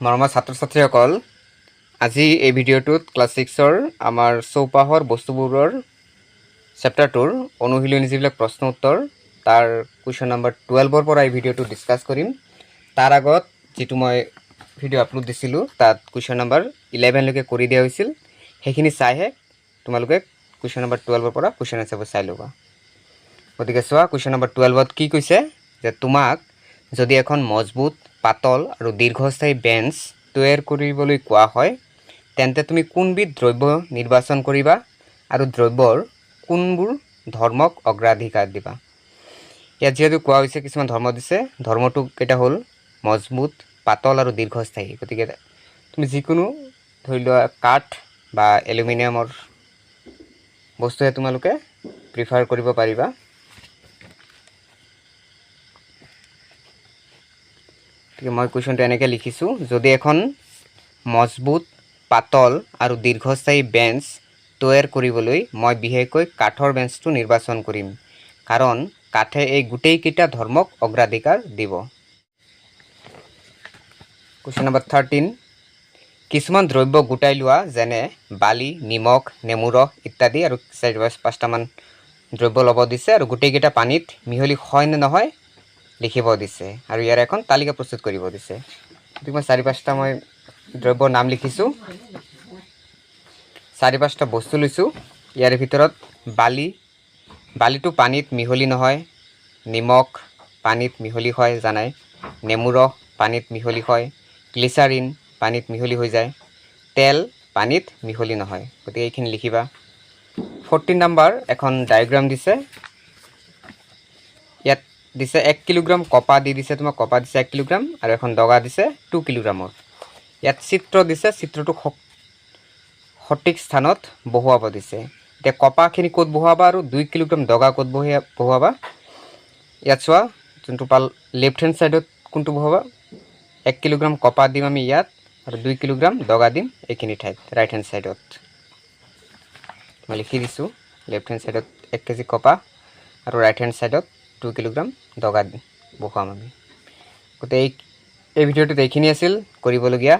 মৰমৰ ছাত্ৰ ছাত্ৰীসকল আজি এই ভিডিঅ'টোত ক্লাছ ছিক্সৰ আমাৰ চৌপাশৰ বস্তুবোৰৰ চেপ্টাৰটোৰ অনুশীলনী যিবিলাক প্ৰশ্ন উত্তৰ, তাৰ কুৱেশ্যন নম্বৰ টুৱেলভৰ পৰা এই ভিডিঅ'টো ডিছকাছ কৰিম। তাৰ আগত যিটো মই ভিডিঅ' আপলোড দিছিলোঁ, তাত কুৱেশ্যন নম্বৰ ইলেভেনলৈকে কৰি দিয়া হৈছিল। সেইখিনি চাইহে তোমালোকে কুৱেশ্যন নম্বৰ টুৱেলভৰ পৰা কুৱেশ্যন এনচাৰবোৰ চাই ল'বা। গতিকে চোৱা, কুৱেশ্যন নম্বৰ টুৱেলভত কি কৈছে যে তোমাক যদি এখন মজবুত পাতল আৰু দীৰ্ঘস্থায়ী বেঞ্চ তৈয়াৰ কৰিবলৈ কোৱা হয়। তেন্তে তুমি কোনবিধ দ্ৰব্য নিৰ্বাচন কৰিবা আৰু দ্ৰব্যৰ কোনবোৰ ধৰ্মক অগ্ৰাধিকাৰ দিবা? ইয়াত যিহেতু কোৱা হৈছে, কিছুমান ধৰ্ম দিছে। ধৰ্মটো কেইটা হ'ল? মজবুত, পাতল আৰু দীৰ্ঘস্থায়ী। গতিকে তুমি যিকোনো ধৰি লোৱা কাঠ বা এলুমিনিয়ামৰ বস্তুহে তোমালোকে প্ৰিফাৰ কৰিব পাৰিবা। মই কুৱেশ্যনটো এনেকৈ লিখিছোঁ, যদি এখন মজবুত, পাতল আৰু দীৰ্ঘস্থায়ী বেঞ্চ তৈয়াৰ কৰিবলৈ মই বিশেষকৈ কাঠৰ বেঞ্চটো নিৰ্বাচন কৰিম, কাৰণ কাঠে এই গোটেইকেইটা ধৰ্মক অগ্ৰাধিকাৰ দিব। কুৱেশ্যন নম্বৰ থাৰ্টিন কিছুমান দ্ৰব্য গোটাই লোৱা, যেনে বালি, নিমখ, নেমু ৰস ইত্যাদি আৰু চাৰি পাঁচ পাঁচটামান দ্ৰব্য ল'ব দিছে আৰু গোটেইকেইটা পানীত মিহলি হয় নে নহয় লিখিব দিছে। আৰু ইয়াৰ এখন তালিকা প্ৰস্তুত কৰিব দিছে। গতিকে মই চাৰি পাঁচটা মই দ্ৰব্যৰ নাম লিখিছোঁ। চাৰি পাঁচটা বস্তু লৈছোঁ। ইয়াৰে ভিতৰত বালি, বালিটো পানীত মিহলি নহয়, নিমখ পানীত মিহলি হয় জানাই, নেমু ৰস পানীত মিহলি হয়, গ্লিচাৰিন পানীত মিহলি হৈ যায়, তেল পানীত মিহলি নহয়। গতিকে এইখিনি লিখিবা। ফৰ্টিন নাম্বাৰ এখন ডায়েগ্ৰাম দিছে। দিছে এক কিলোগ্ৰাম কপা দি দিছে, তোমাক কপা দিছে এক কিলোগ্ৰাম আৰু এখন দগা দিছে টু কিলোগ্ৰামৰ। ইয়াত চিত্ৰ দিছে চিত্ৰটোক সঠিক স্থানত বহুৱাব দিছে। এতিয়া কপাখিনি ক'ত বহুৱাবা আৰু দুই কিলোগ্ৰাম দগা ক'ত বহিয়া বহুৱাবা? ইয়াত চোৱা, যোনটো পাল লেফ্ট হেণ্ড ছাইডত কোনটো বহুৱাবা? এক কিলোগ্ৰাম কপা দিম আমি ইয়াত, আৰু দুই কিলোগ্ৰাম দগা দিম এইখিনি ঠাইত ৰাইট হেণ্ড ছাইডত মই লিখি দিছোঁ লেফ্ট হেণ্ড ছাইডত এক কেজি কপা, আৰু ৰাইট হেণ্ড ছাইডত টু কিলোগ্ৰাম দগা বহুৱাম আমি গতিকে এই এই ভিডিঅ'টোত এইখিনি আছিল কৰিবলগীয়া